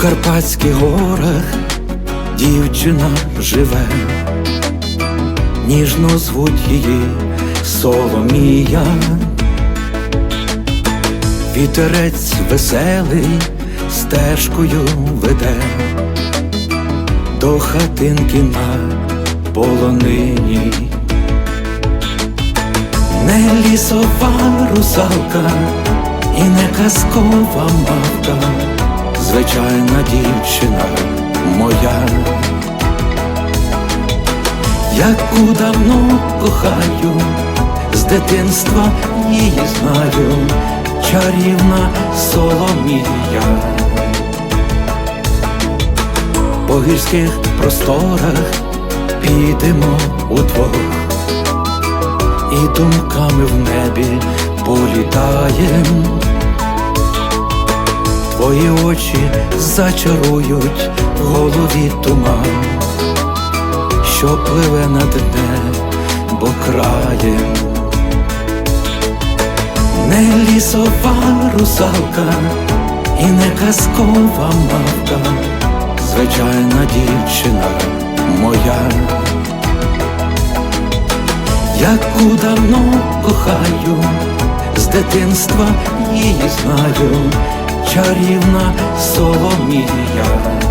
Карпатських горах дівчина живе, ніжно звуть її Соломія, вітерець веселий стежкою веде. До хатинки на полонині, не лісова русалка і не казкова мавка звичайна дівчина моя, яку давно кохаю, з дитинства її знаю, чарівна Соломія. По гірських просторах підемо удвох, і думками в небі політаєм. Твої очі зачарують в голові туман, що пливе над небо краєм, не лісова русалка і не казкова мавка, звичайна дівчина моя, яку давно кохаю, з дитинства її знаю чарівна Соломія.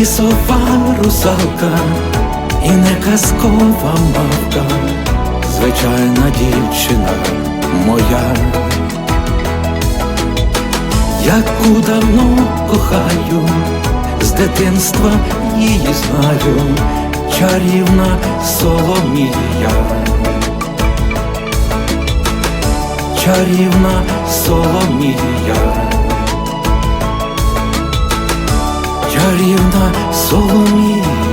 Лісова русалка і не казкова мавка, звичайна дівчина моя, яку давно кохаю, з дитинства її знаю, чарівна Соломія, чарівна Соломія. Чарівна Соломія